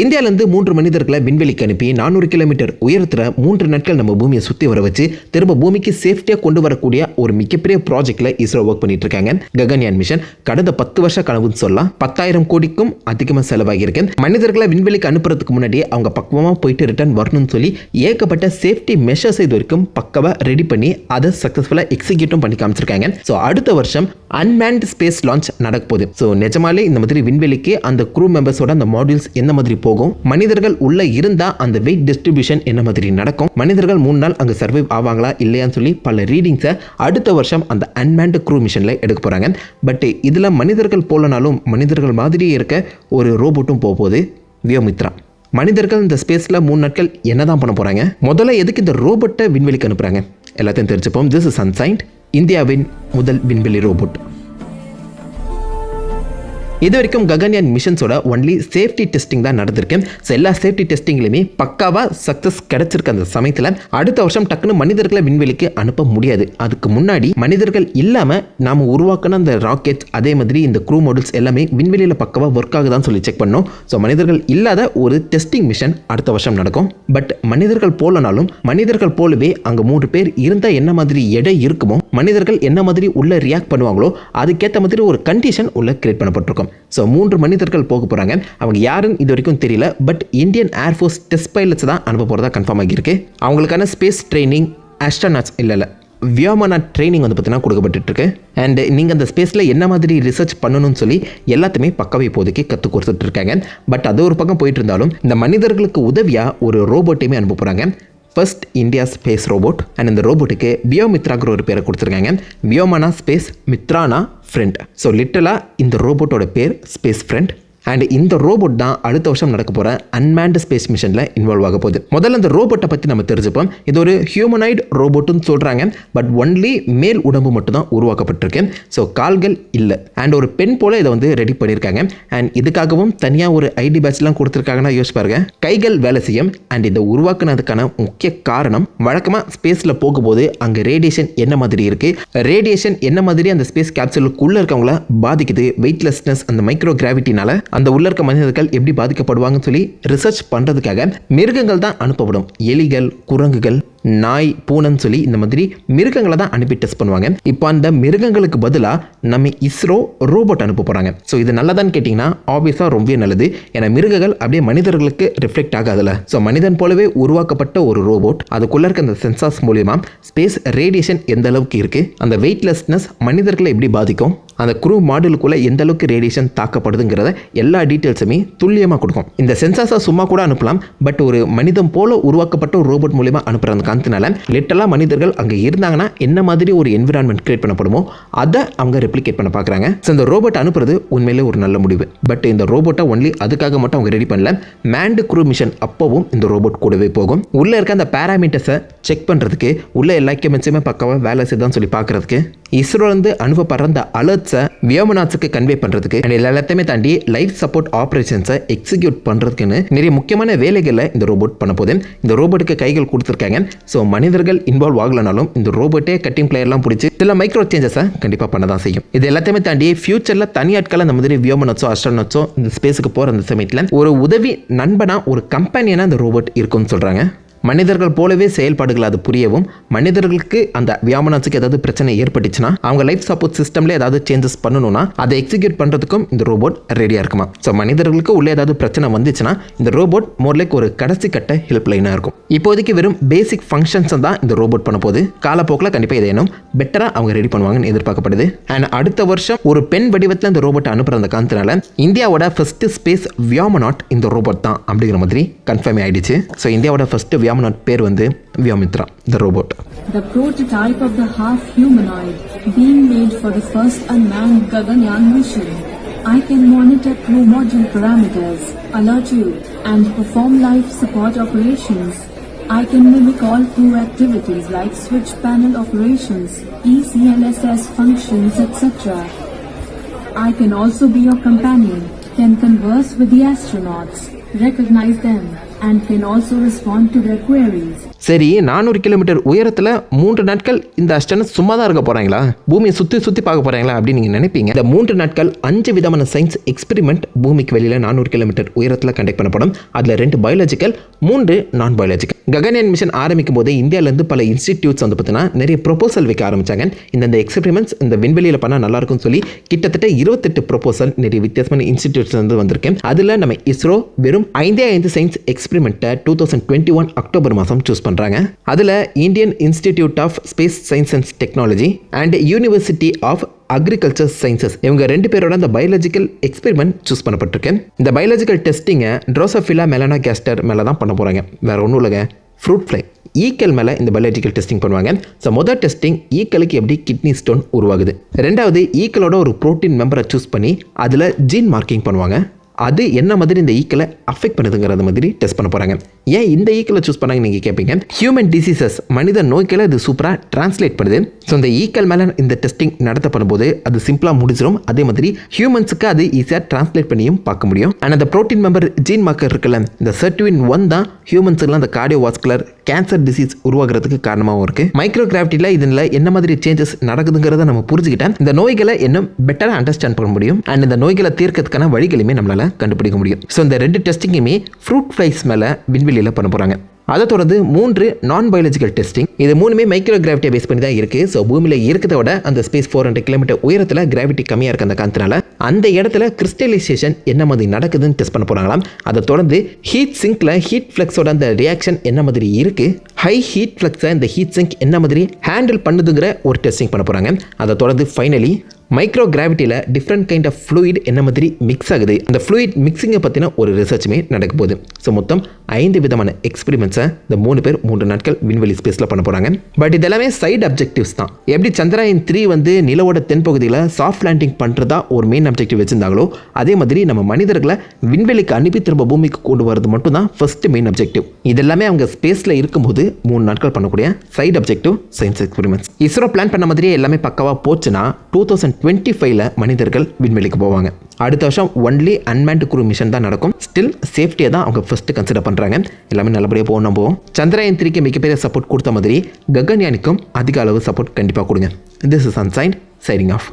இந்தியாவிலேருந்து மூன்று மனிதர்களை விண்வெளிக்கு அனுப்பி நானூறு கிலோமீட்டர் உயரத்தில் மூன்று நாட்கள் நம்ம பூமியை சுற்றி வர வச்சு திரும்ப பூமிக்கு சேஃப்டியாக கொண்டு வரக்கூடிய ஒரு மிகப்பெரிய ப்ராஜெக்டில் இஸ்ரோ ஒர்க் பண்ணிட்டு இருக்காங்க. ககன்யான் மிஷன் கடந்த பத்து வருஷ கனவுன்னு சொல்லலாம். பத்தாயிரம் கோடிக்கும் அதிகமாக செலவாகியிருக்கு மனிதர்களை விண்வெளிக்கு அனுப்புறதுக்கு முன்னாடி அவங்க பக்குவமாக போயிட்டு ரிட்டர்ன் வரணும்னு சொல்லி ஏகப்பட்ட சேஃப்டி மெஷர்ஸ் இது வரைக்கும் பக்கவாக ரெடி பண்ணி அதை சக்ஸஸ்ஃபுல்லாக எக்ஸிக்யூட்டும் பண்ணி காமிச்சிருக்காங்க. ஸோ அடுத்த வருஷம் அன்மேன்ட் ஸ்பேஸ் லான்ச் நடக்க போகுது. ஸோ நிஜமாலே இந்த மாதிரி விண்வெளிக்கு அந்த குரூ மெம்பர்ஸோட அந்த மாடியூல்ஸ் எந்த மாதிரி போகும். மனிதர்கள் உள்ள இருந்தா அந்த வெயிட் டிஸ்ட்ரிபியூஷன் என்ன மாதிரி நடக்கும்? மனிதர்கள் மூணு நாள் அங்கே சர்வைவ் ஆவாங்களா? இல்லையான்னு சொல்லி பல ரீடிங்ஸை அடுத்த வருஷம் அந்த அன்மேண்ட் க்ரூ மிஷனில் எடுக்க போகிறாங்க பட் இதில் மனிதர்கள் போலனாலும் மனிதர்கள் மாதிரியே இருக்க ஒரு ரோபோட்டும் போகுது. வியோமித்ரா. மனிதர்கள் இந்த ஸ்பேஸில் மூணு நாட்கள் என்ன தான் பண்ண போகிறாங்க முதல்ல எதுக்கு இந்த ரோபோட்டை விண்வெளிக்கு அனுப்புகிறாங்க எல்லாத்தையும் தெரிஞ்சுப்போம். திஸ் இஸ் அன்சைன்ட் இந்தியாவின் முதல் விண்வெளி ரோபோட் இது வரைக்கும் ககன்யான் மிஷன்ஸோட ஒன்லி சேஃப்டி டெஸ்டிங் தான் நடந்திருக்கு. ஸோ எல்லா சேஃப்டி டெஸ்டிங்லையுமே பக்காவாக சக்ஸஸ் கிடைச்சிருக்க அந்த சமயத்தில். அடுத்த வருஷம் டக்குன்னு மனிதர்களை விண்வெளிக்கு அனுப்ப முடியாது. அதுக்கு முன்னாடி மனிதர்கள் இல்லாமல் நாம் உருவாக்கின அந்த ராக்கெட்ஸ் அதே மாதிரி இந்த க்ரூ மாடல்ஸ் எல்லாமே விண்வெளியில் பக்காவாக ஒர்க் ஆகுதான்னு சொல்லி செக் பண்ணோம். ஸோ மனிதர்கள் இல்லாத ஒரு டெஸ்டிங் மிஷன் அடுத்த வருஷம் நடக்கும். பட் மனிதர்கள் போலனாலும் மனிதர்கள் போலவே அங்கே மூன்று பேர் இருந்தால் என்ன மாதிரி எடை இருக்குமோ மனிதர்கள் என்ன மாதிரி உள்ள ரியாக்ட் பண்ணுவாங்களோ அதுக்கேற்ற மாதிரி ஒரு கண்டிஷன் உள்ள கிரியேட் பண்ணப்பட்டிருக்கும். ஸோ மூன்று மனிதர்கள் போக போகிறாங்க அவங்க யாருன்னு இது வரைக்கும் தெரியல. But Indian air force test pilots தான் அனுப்ப போகிறதா கன்ஃபார்ம் ஆகியிருக்கு. அவங்களுக்கான ஸ்பேஸ் ட்ரைனிங் ஆஸ்ட்ரானாட்ஸ் இல்லை இல்லை. ட்ரைனிங் வந்து பார்த்தீங்கன்னா கொடுக்கப்பட்டுருக்கு அண்ட் நீங்கள் அந்த ஸ்பேஸில் என்ன மாதிரி ரிசர்ச் பண்ணணும்னு சொல்லி எல்லாத்தையுமே பக்கவை இப்போதைக்கு கற்றுக் கொடுத்துட்டு இருக்காங்க பட் அது ஒரு பக்கம் போயிட்டு இருந்தாலும் இந்த மனிதர்களுக்கு உதவியாக ஒரு ரோபோட்டையுமே அனுப்ப போகிறாங்க first India space robot and இந்த ரோபோட்டுக்கு வியோமித்ராங்கிற ஒரு பேரை கொடுத்துருக்காங்க. வியோமனா ஸ்பேஸ் மித்ரானா ஃப்ரெண்ட் ஸோ லிட்டலாக இந்த ரோபோட்டோட பேர் ஸ்பேஸ் ஃப்ரெண்ட் அண்ட் இந்த ரோபோட் தான் அடுத்த வருஷம் நடக்க போகிற அன்மேண்ட் ஸ்பேஸ் மிஷனில் இன்வால்வ் ஆக போகுது. முதல்ல இந்த ரோபோட்டை பற்றி நம்ம தெரிஞ்சுப்போம். இது ஒரு ஹியூமனைட் ரோபோட்டுன்னு சொல்கிறாங்க பட் ஒன்லி மேல் உடம்பு மட்டும் தான் உருவாக்கப்பட்டிருக்கு. ஸோ கால்கள் இல்லை. அண்ட் ஒரு பெண் போல் இதை வந்து ரெடி பண்ணியிருக்காங்க. அண்ட் இதுக்காகவும் தனியாக ஒரு ஐடி பேட்ச்லாம் கொடுத்துருக்காங்கன்னா யோசிச்சு பாருங்க. கைகள் வேலை செய்யும். அண்ட் இதை உருவாக்குனதுக்கான முக்கிய காரணம் வழக்கமாக ஸ்பேஸில் போகும்போது அங்கே ரேடியேஷன் என்ன மாதிரி இருக்குது ரேடியேஷன் என்ன மாதிரி அந்த ஸ்பேஸ் கேப்சூலுக்குள்ளே இருக்கவங்கள பாதிக்குது? வெயிட்லெஸ்னஸ் அந்த மைக்ரோ கிராவிட்டினால அந்த உள்ள இருக்க மனிதர்கள் எப்படி பாதிக்கப்படுவாங்கன்னு சொல்லி ரிசர்ச் பண்ணுறதுக்காக மிருகங்கள் தான் அனுப்பப்படும். எலிகள் குரங்குகள் நாய் பூனைன்னு சொல்லி இந்த மாதிரி மிருகங்களை தான் அனுப்பி டெஸ்ட் பண்ணுவாங்க. இப்போ அந்த மிருகங்களுக்கு பதிலாக நம்ம இஸ்ரோ ரோபோட் அனுப்ப போகிறாங்க ஸோ இது நல்லதான்னு கேட்டிங்கன்னா ஆப்வியஸாக ரொம்பவே நல்லது. ஏன்னா மிருகங்கள் அப்படியே மனிதர்களுக்கு ரிஃப்ளெக்ட் ஆகாதுல்ல. ஸோ மனிதன் போலவே உருவாக்கப்பட்ட ஒரு ரோபோட் அதுக்குள்ளே இருக்க அந்த சென்சார்ஸ் மூலியமாக ஸ்பேஸ் ரேடியேஷன் எந்த அளவுக்கு இருக்குது அந்த வெயிட்லெஸ்னஸ் மனிதர்களை எப்படி பாதிக்கும் அந்த குரூ மாடலுக்குள்ளே எந்த அளவுக்கு ரேடியேஷன் தாக்கப்படுதுங்கிறத எல்லா டீட்டெயில்ஸுமே துல்லியமாக கொடுக்கும். இந்த சென்சார்ஸை சும்மா கூட அனுப்பலாம் பட் ஒரு மனிதன் போல உருவாக்கப்பட்ட ஒரு ரோபோட் மூலியமாக அனுப்புற அந்த காரணத்தினால லிட்டலாக மனிதர்கள் அங்கே இருந்தாங்கன்னா என்ன மாதிரி ஒரு என்விரான்மெண்ட் கிரியேட் பண்ணப்படுமோ அதை அவங்க ரெப்ளிகேட் பண்ண பார்க்குறாங்க. ஸோ இந்த ரோபோட் அனுப்புறது உண்மையிலே ஒரு நல்ல முடிவு. பட் இந்த ரோபோட்டை ஒன்லி அதுக்காக மட்டும் அவங்க ரெடி பண்ணல. மேண்டு குரூ மிஷன் அப்போவும் இந்த ரோபோட் கூடவே போகும். உள்ளே இருக்க அந்த பேராமீட்டர்ஸை செக் பண்ணுறதுக்கு உள்ள எல்லா எக்யூப்மெண்ட்ஸுமே பக்கவாக வேலை செய்தான்னு சொல்லி பார்க்குறதுக்கு இஸ்ரோலேருந்து அனுப்பப்படுற அந்த அலர்ட்ஸை வியோமனாட்ஸுக்கு கன்வே பண்ணுறதுக்கு அண்ட் எல்லா எல்லாத்தையுமே தாண்டி லைஃப் சப்போர்ட் ஆப்ரேஷன்ஸை எக்ஸிக்யூட் பண்ணுறதுக்குன்னு நிறைய முக்கியமான வேலைகளை இந்த ரோபோட் பண்ண போகுது. இந்த ரோபோட்டுக்கு கைகள் கொடுத்துருக்காங்க. ஸோ மனிதர்கள் இன்வால்வ் ஆகலனாலும் இந்த ரோபோட்டே கட்டிங் பிளேயர்லாம் பிடிச்சி சில மைக்ரோ சேஞ்சஸை கண்டிப்பாக பண்ண தான் செய்யும். இது எல்லாத்தையுமே தாண்டி ஃபியூச்சரில் தனியாட்கள் அந்த மாதிரி வியோமனட்ஸோ அஸ்ட்ரோனட்ஸோ இந்த ஸ்பேஸுக்கு போகிற அந்த சமயத்தில் ஒரு உதவி நண்பனாக ஒரு கம்பெனியனாக அந்த ரோபோட் இருக்கும்னு சொல்கிறாங்க மனிதர்கள் போலவே செயல்பாடுகள் அது புரியவும் மனிதர்களுக்கு அந்த வியாமனாச்சுக்கு ஏதாவது பிரச்சனை ஏற்பட்டுச்சுன்னா அவங்க லைஃப் சப்போர்ட் சிஸ்டம்ல ஏதாவது சேஞ்சஸ் பண்ணணும்னா அதை எக்ஸிக்யூட் பண்ணுறதுக்கும் இந்த ரோபோட் ரெடியாக இருக்குமா? ஸோ மனிதர்களுக்கு உள்ளே ஏதாவது பிரச்சனை வந்துச்சுன்னா இந்த ரோபோட் மோர்லைக் ஒரு கடைசி கட்ட ஹெல்ப் லைனாக இருக்கும். இப்போதைக்கு வெறும் பேசிக் ஃபங்க்ஷன்ஸ் தான் இந்த ரோபோட் பண்ண போகுது. காலப்போக்கில் கண்டிப்பாக இதை இன்னும் பெட்டராக அவங்க ரெடி பண்ணுவாங்கன்னு எதிர்பார்க்கப்படுது. அண்ட் அடுத்த வருஷம் ஒரு பெண் வடிவத்தில் இந்த ரோபோட்டை அனுப்புகிற அந்த காரணத்தினால இந்தியாவோட ஃபர்ஸ்ட் ஸ்பேஸ் வியாமநாட் இந்த ரோபோட் தான் அப்படிங்கிற மாதிரி கன்ஃபார்ம் ஆயிடுச்சு. ஸோ இந்தியாவோட ஃபர்ஸ்ட் வியாமனாட் பேர் வந்து Vyommitra the robot The prototype of the half-humanoid being made for the first unmanned Gaganyaan mission. I can monitor crew module parameters, alert you, and perform life support operations. I can mimic all crew activities like switch panel operations, E ECLSS functions, etc. I can also be your companion, can converse with the astronauts, recognize them, and can also respond to their queries. சரி நானூறு kilometre உயரத்தில் மூன்று நாட்கள் இந்த அஸ்டனை சும்மா தான் இருக்க போகிறாங்களா பூமியை சுற்றி சுற்றி பார்க்க போகிறாங்களா அப்படின்னு நீங்கள் நினைப்பீங்க. இந்த மூன்று நாட்கள் அஞ்சு விதமான சயின்ஸ் எக்ஸ்பெரிமெண்ட் பூமிக்கு வெளியில் நானூறு கிலோமீட்டர் உயரத்தில் கண்டக்ட் பண்ணப்படும். அதில் ரெண்டு பயாலஜிக்கல் மூன்று நான் பயாலஜிக்கல் ககன்யான் மிஷன் ஆரம்பிக்கும் போது இந்தியாவிலேருந்து பல இன்ஸ்டிடியூட்ஸ் வந்து பார்த்தீங்கன்னா நிறைய ப்ரொபோசல் வைக்க ஆரம்பிச்சாங்க. இந்த எக்ஸ்பெரிமெண்ட்ஸ் இந்த விண்வெளியில் பண்ணால் நல்லா இருக்கும்னு சொல்லி கிட்டத்தட்ட இருபத்தெட்டு ப்ரொபோசல் நிறைய வித்தியாசமான இன்ஸ்டிடியூட்ஸ் வந்து வந்திருக்கேன் அதில் நம்ம இஸ்ரோ வெறும் ஐந்தே ஐந்து science எக்ஸ்பெரிமெண்ட்டை two thousand twenty one October மாதம் சூஸ் பண்ணுறாங்க அதில் Indian institute of space science and technology and university of agriculture sciences இவங்க ரெண்டு பேரோட அந்த பயாலஜிக்கல் எக்ஸ்பெரிமெண்ட் சூஸ் பண்ணப்பட்டிருக்கு. இந்த பயாலஜிக்கல் டெஸ்டிங்கை ட்ரோசோஃபிலா மெலனா கேஸ்டர் மேலே தான் பண்ண போகிறாங்க வேறு ஒன்றும் இல்லைங்க. ஃப்ரூட் ஃப்ளை ஈக்கல் மேலே இந்த பயாலஜிக்கல் டெஸ்டிங் பண்ணுவாங்க. ஸோ மொதல் டெஸ்டிங் ஈக்கலுக்கு எப்படி கிட்னி ஸ்டோன் உருவாகுது? ரெண்டாவது ஈக்கலோட ஒரு ப்ரோட்டீன் மெம்பரை சூஸ் பண்ணி அதில் ஜீன் மார்க்கிங் பண்ணுவாங்க. அது என்ன மாதிரி இந்த ஈக்கலை அஃபெக்ட் பண்ணுதுங்கிறத மாதிரி டெஸ்ட் பண்ண போகிறாங்க ஏன் இந்த ஈக்களை சூஸ் பண்ணாங்க நீங்கள் கேட்பீங்க ஹியூமன் டிசீசஸ் மனித நோய்களை இது சூப்பராக டிரான்ஸ்லேட் பண்ணுது. ஸோ இந்த ஈக்கல் மேலே இந்த டெஸ்டிங் நடத்தப்படும் போது அது சிம்பிளாக முடிச்சிடும் அதே மாதிரி ஹியூமன்ஸுக்கு அது ஈஸியாக டிரான்ஸ்லேட் பண்ணியும் பார்க்க முடியும். அண்ட் அந்த ப்ரோட்டீன் மெம்பர் ஜீன் மார்க்கர் இருக்குல்ல இந்த சர்டிவின் ஒன் தான் ஹியூமன்ஸுக்குலாம் அந்த கார்டியோவாஸ்குலர் கேன்சர் டிசீஸ் உருவாகிறதுக்கு காரணமாகவும் இருக்குது மைக்ரோ கிராவிட்டியில் இதில் என்ன மாதிரி சேஞ்சஸ் நடக்குதுங்கிறத நம்ம புரிஞ்சுக்கிட்டேன் இந்த நோய்களை இன்னும் பெட்டராக அண்டர்ஸ்டாண்ட் பண்ண முடியும் அண்ட் இந்த நோய்களை தீர்க்கறதுக்கான வழிகளுமே நம்மளால் கண்டுபிடிக்க முடியும். ஸோ இந்த ரெண்டு டெஸ்டிங்குமே ஃப்ரூட் ஃப்ளைஸ் மேலே விண்வெளியில் பண்ண போகிறாங்க அதை தொடர்ந்து மூன்று நான் பயாலஜிக்கல் டெஸ்டிங் இது மூணுமே மைக்ரோ கிராவிட்டியை பேஸ் பண்ணி தான் இருக்குது ஸோ பூமியில் இருக்கிறத விட அந்த ஸ்பேஸ் ஃபோர் ஹண்ட்ரட் கிலோமீட்டர் உயரத்தில் கிராவிட்டி கம்மியாக இருக்க அந்த காரணத்தினால அந்த இடத்துல கிறிஸ்டலைசேஷன் என்ன மாதிரி நடக்குதுன்னு டெஸ்ட் பண்ண போகிறாங்களாம் அதை தொடர்ந்து ஹீட் சிங்கில் ஹீட் ஃப்ளக்ஸோட அந்த ரியாக்ஷன் என்ன மாதிரி இருக்குது ஹை ஹீட் ஃப்ளக்ஸை இந்த ஹீட் சிங்க் என்ன மாதிரி ஹேண்டில் பண்ணுதுங்கிற ஒரு டெஸ்டிங் பண்ண போகிறாங்க அதை தொடர்ந்து ஃபைனலி மைக்ரோ கிராவிட்டியில் டிஃப்ரெண்ட் கைண்ட் ஆஃப் ஃப்ளூயிட் என்ன மாதிரி மிக்ஸ் ஆகுது? அந்த ஃப்ளூயிட் மிக்சிங்கை பற்றின ஒரு ரிசர்ச்சுமே நடக்க போகுது. ஸோ மொத்தம் ஐந்து விதமான எக்ஸ்பெரிமெண்ட்ஸை இந்த மூணு பேர் மூன்று நாட்கள் விண்வெளி ஸ்பேஸில் பண்ண போகிறாங்க பட் இதெல்லாமே சைடு அப்ஜெக்டிவ்ஸ் தான். எப்படி சந்திராயன் த்ரீ வந்து நிலவோட தென்பகுதியில் சாஃப்ட் லேண்டிங் பண்ணுறதா ஒரு மெயின் அப்ஜெக்டிவ் வச்சிருந்தாங்களோ அதே மாதிரி நம்ம மனிதர்களை விண்வெளிக்கு அனுப்பி திரும்ப பூமிக்கு கொண்டு வரது மட்டும் தான் ஃபஸ்ட்டு மெயின் அப்ஜெக்டிவ் இதெல்லாமே அவங்க ஸ்பேஸில் இருக்கும்போது மூணு நாட்கள் பண்ணக்கூடிய side objective science experiments ISRO plan பண்ண மாதிரியே எல்லாமே பக்காவாக போச்சுன்னா டூ தௌசண்ட் டுவெண்ட்டி ஃபைவ்ல மனிதர்கள் விண்வெளிக்கு போவாங்க. அடுத்த வருஷம் ஒன்லி அன்மேண்ட் குரூ மிஷன் தான் நடக்கும். ஸ்டில் சேஃப்டியை தான் அவங்க ஃபர்ஸ்ட் கன்சிடர் பண்ணுறாங்க எல்லாமே நல்லபடியாக போகணும் போவோம் சந்திராயன் த்ரீக்கு மிகப்பெரிய சப்போர்ட் கொடுத்த மாதிரி ககன்யானிக்கும் அதிக அளவு சப்போர்ட் கண்டிப்பாக கொடுங்க. திஸ் இஸ் அன்சைன் சைனிங் ஆஃப்